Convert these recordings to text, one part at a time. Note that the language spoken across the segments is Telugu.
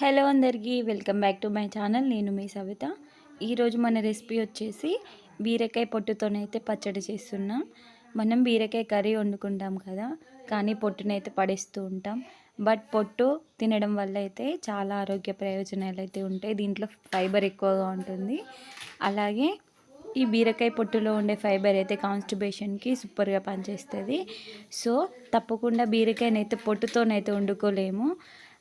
హలో అందరికీ welcome back to my channel. నేను మీ సవిత. ఈరోజు మన రెసిపీ వచ్చేసి బీరకాయ పొట్టుతోనైతే పచ్చడి చేస్తున్నాం. మనం బీరకాయ కర్రీ వండుకుంటాం కదా కానీ పొట్టునైతే పడేస్తూ ఉంటాం. బట్ పొట్టు తినడం వల్ల అయితే చాలా ఆరోగ్య ప్రయోజనాలు అయితే ఉంటాయి. దీంట్లో ఫైబర్ ఎక్కువగా ఉంటుంది. అలాగే ఈ బీరకాయ పొట్టులో ఉండే ఫైబర్ అయితే కాన్స్టిబేషన్కి సూపర్గా పనిచేస్తుంది. సో తప్పకుండా బీరకాయనైతే పొట్టుతోనైతే వండుకోలేము.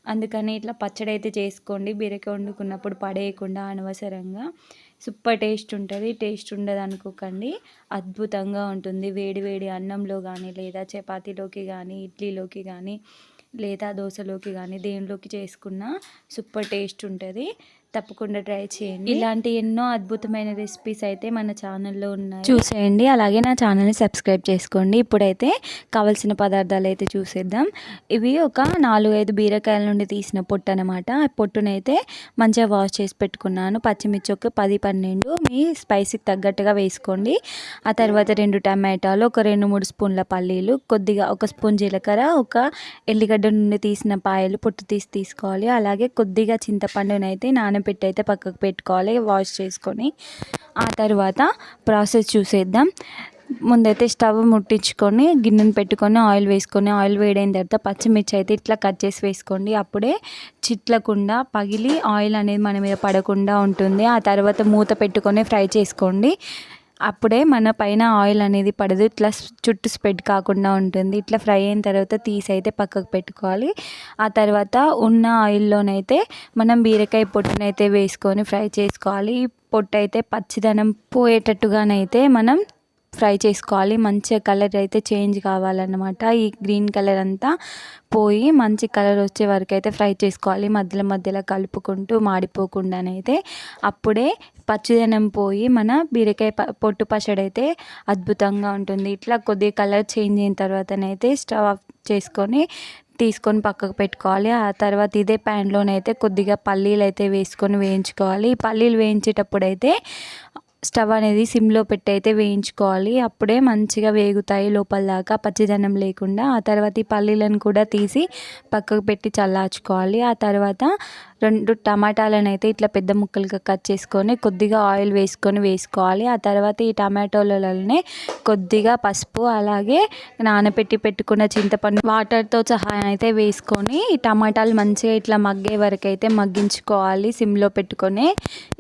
అందుకని ఇట్లా పచ్చడి అయితే చేసుకోండి. బీరకాయ వండుకున్నప్పుడు పడేయకుండా అనవసరంగా. సూపర్ టేస్ట్ ఉంటుంది. టేస్ట్ ఉండదు అనుకోకండి. అద్భుతంగా ఉంటుంది. వేడి వేడి అన్నంలో కానీ లేదా చపాతీలోకి కానీ ఇడ్లీలోకి కానీ లేదా దోశలోకి కానీ దేనిలోకి చేసుకున్న సూపర్ టేస్ట్ ఉంటుంది. తప్పకుండా ట్రై చేయండి. ఇలాంటి ఎన్నో అద్భుతమైన రెసిపీస్ అయితే మన ఛానల్లో ఉన్నాయి. చూసేయండి. అలాగే నా ఛానల్ని సబ్స్క్రైబ్ చేసుకోండి. ఇప్పుడైతే కావలసిన పదార్థాలు అయితే చూసేద్దాం. ఇవి ఒక నాలుగు ఐదు బీరకాయల నుండి తీసిన పొట్టు అనమాట ఆ పొట్టునైతే మంచిగా వాష్ చేసి పెట్టుకున్నాను. పచ్చిమిర్చి ఒక పది పన్నెండు. మీ స్పైసీకి తగ్గట్టుగా వేసుకోండి. ఆ తర్వాత రెండు టమాటాలు ఒక రెండు మూడు స్పూన్ల పల్లీలు కొద్దిగా ఒక స్పూన్ జీలకర్ర ఒక ఎల్లిగడ్డ నుండి తీసిన పాయలు పొట్టు తీసి తీసుకోవాలి. అలాగే కొద్దిగా చింతపండునైతే నాన పెట్టి అయితే పక్కకు పెట్టుకోవాలి వాష్ చేసుకొని. ఆ తర్వాత ప్రాసెస్ చూసేద్దాం. ముందైతే స్టవ్ ముట్టించుకొని గిన్నెను పెట్టుకొని ఆయిల్ వేసుకొని ఆయిల్ వేడైన తర్వాత పచ్చిమిర్చి అయితే ఇట్లా కట్ చేసి వేసుకోండి. అప్పుడే చిట్లకుండా పగిలి ఆయిల్ అనేది మన మీద పడకుండా ఉంటుంది. ఆ తర్వాత మూత పెట్టుకొని ఫ్రై చేసుకోండి. అప్పుడే మన పైన ఆయిల్ అనేది పడదు. ఇట్లా చుట్టూ స్ప్రెడ్ కాకుండా ఉంటుంది. ఇట్లా ఫ్రై అయిన తర్వాత తీసి అయితే పక్కకు పెట్టుకోవాలి. ఆ తర్వాత ఉన్న ఆయిల్లోనైతే మనం బీరకాయ పొట్టునైతే వేసుకొని ఫ్రై చేసుకోవాలి. పొట్టు అయితే పచ్చిదనం పోయేటట్టుగానైతే మనం ఫ్రై చేసుకోవాలి. మంచిగా కలర్ అయితే చేంజ్ కావాలన్నమాట. ఈ గ్రీన్ కలర్ అంతా పోయి మంచి కలర్ వచ్చే వరకు అయితే ఫ్రై చేసుకోవాలి. మధ్యలో మధ్యలో కలుపుకుంటూ మాడిపోకుండానైతే అప్పుడే పచ్చిదనం పోయి మన బీరకాయ పొట్టు పచ్చడి అయితే అద్భుతంగా ఉంటుంది. ఇట్లా కొద్దిగా కలర్ చేంజ్ అయిన తర్వాతనైతే స్టవ్ ఆఫ్ చేసుకొని తీసుకొని పక్కకు పెట్టుకోవాలి. ఆ తర్వాత ఇదే ప్యాన్లోనైతే కొద్దిగా పల్లీలు అయితే వేసుకొని వేయించుకోవాలి. ఈ పల్లీలు వేయించేటప్పుడు అయితే స్టవ్ అనేది సిమ్లో పెట్టి అయితే వేయించుకోవాలి. అప్పుడే మంచిగా వేగుతాయి లోపల దాకా పచ్చిదనం లేకుండా. ఆ తర్వాత ఈ పల్లీలను కూడా తీసి పక్కకు పెట్టి చల్లార్చుకోవాలి. ఆ తర్వాత రెండు టమాటాలను అయితే ఇట్లా పెద్ద ముక్కలుగా కట్ చేసుకొని కొద్దిగా ఆయిల్ వేసుకొని వేసుకోవాలి. ఆ తర్వాత ఈ టమాటోలలోనే కొద్దిగా పసుపు అలాగే నానబెట్టి పెట్టుకున్న చింతపండు వాటర్తో సహా అయితే వేసుకొని ఈ టమాటాలు మంచిగా ఇట్లా మగ్గే వరకు అయితే మగ్గించుకోవాలి సిమ్లో పెట్టుకొని.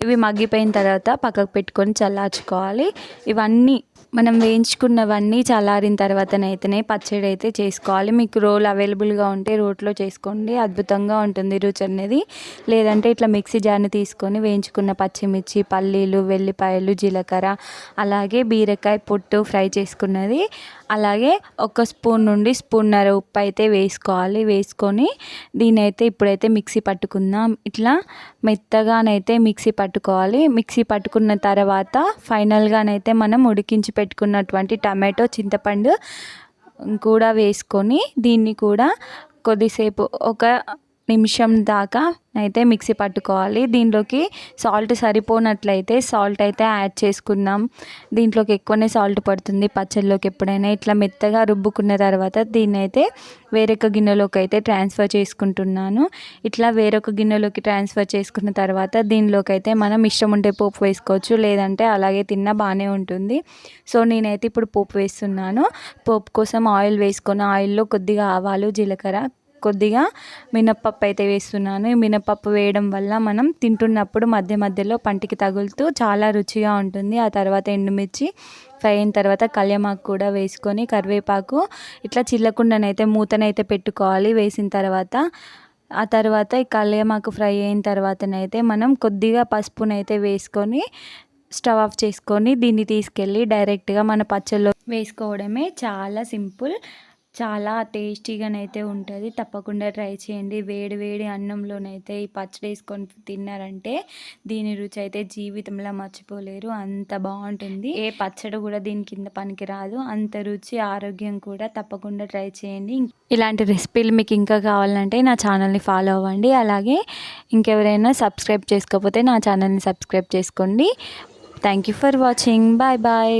ఇవి మగ్గిపోయిన తర్వాత పక్కకు పెట్టుకొని చల్లార్చుకోవాలి. ఇవన్నీ మనం వేయించుకున్నవన్నీ చల్లారిన తర్వాతనైతేనే పచ్చడి అయితే చేసుకోవాలి. మీకు రోల్ అవైలబుల్గా ఉంటే రోట్లో చేసుకోండి. అద్భుతంగా ఉంటుంది రుచి అనేది లేదంటే ఇట్లా మిక్సీ జార్ని తీసుకొని వేయించుకున్న పచ్చిమిర్చి పల్లీలు వెల్లిపాయలు జీలకర్ర అలాగే బీరకాయ పొట్టు ఫ్రై చేసుకున్నది. అలాగే ఒక స్పూన్ నుండి స్పూన్నర ఉప్పు అయితే వేసుకోవాలి. వేసుకొని దీనైతే ఇప్పుడైతే మిక్సీ పట్టుకుందాం. ఇట్లా మెత్తగానైతే మిక్సీ పట్టుకోవాలి. మిక్సీ పట్టుకున్న తర్వాత ఫైనల్గానైతే మనం ఉడికించి పెట్టుకున్నటువంటి టమాటో చింతపండు కూడా వేసుకొని దీన్ని కూడా కొద్దిసేపు ఒక నిమిషం దాకా అయితే మిక్సీ పట్టుకోవాలి. దీంట్లోకి సాల్ట్ సరిపోనట్లయితే సాల్ట్ అయితే యాడ్ చేసుకుందాం. దీంట్లోకి ఎక్కువనే సాల్ట్ పడుతుంది పచ్చళ్ళలోకి ఎప్పుడైనా. ఇట్లా మెత్తగా రుబ్బుకున్న తర్వాత దీన్ని అయితే వేరొక గిన్నెలోకి అయితే ట్రాన్స్ఫర్ చేసుకుంటున్నాను. ఇట్లా వేరొక గిన్నెలోకి ట్రాన్స్ఫర్ చేసుకున్న తర్వాత దీనిలోకి అయితే మనం ఇష్టం ఉంటే పోపు వేసుకోవచ్చు లేదంటే అలాగే తిన్నా బాగానే ఉంటుంది. సో నేనైతే ఇప్పుడు పోపు వేస్తున్నాను. పోపు కోసం ఆయిల్ వేసుకొని ఆయిల్లో కొద్దిగా ఆవాలు జీలకర్ర కొద్దిగా మినప్పప్పు అయితే వేస్తున్నాను. ఈ మినప్పప్పు వేయడం వల్ల మనం తింటున్నప్పుడు మధ్య మధ్యలో పంటికి తగులుతూ చాలా రుచిగా ఉంటుంది. ఆ తర్వాత ఎండుమిర్చి ఫ్రై అయిన తర్వాత కళ్యమాకు కూడా వేసుకొని కరివేపాకు ఇట్లా చిల్లకుండానైతే మూతనైతే పెట్టుకోవాలి వేసిన తర్వాత. ఆ తర్వాత ఈ కళ్యమాకు ఫ్రై అయిన తర్వాతనైతే మనం కొద్దిగా పసుపునైతే వేసుకొని స్టవ్ ఆఫ్ చేసుకొని దీన్ని తీసుకెళ్ళి డైరెక్ట్గా మన పచ్చళ్ళు వేసుకోవడమే చాలా సింపుల్. చాలా టేస్టీగానైతే ఉంటుంది. తప్పకుండా ట్రై చేయండి. వేడి వేడి అన్నంలోనైతే ఈ పచ్చడి వేసుకొని తిన్నారంటే దీని రుచి అయితే జీవితంలో మర్చిపోలేరు. అంత బాగుంటుంది. ఏ పచ్చడి కూడా దీని కింద పనికి రాదు. అంత రుచి ఆరోగ్యం కూడా తప్పకుండా ట్రై చేయండి. ఇలాంటి రెసిపీలు మీకు ఇంకా కావాలంటే నా ఛానల్ని ఫాలో అవ్వండి. అలాగే ఇంకెవరైనా సబ్స్క్రైబ్ చేసుకోకపోతే నా ఛానల్ని సబ్స్క్రైబ్ చేసుకోండి. Thank you for watching. Bye bye.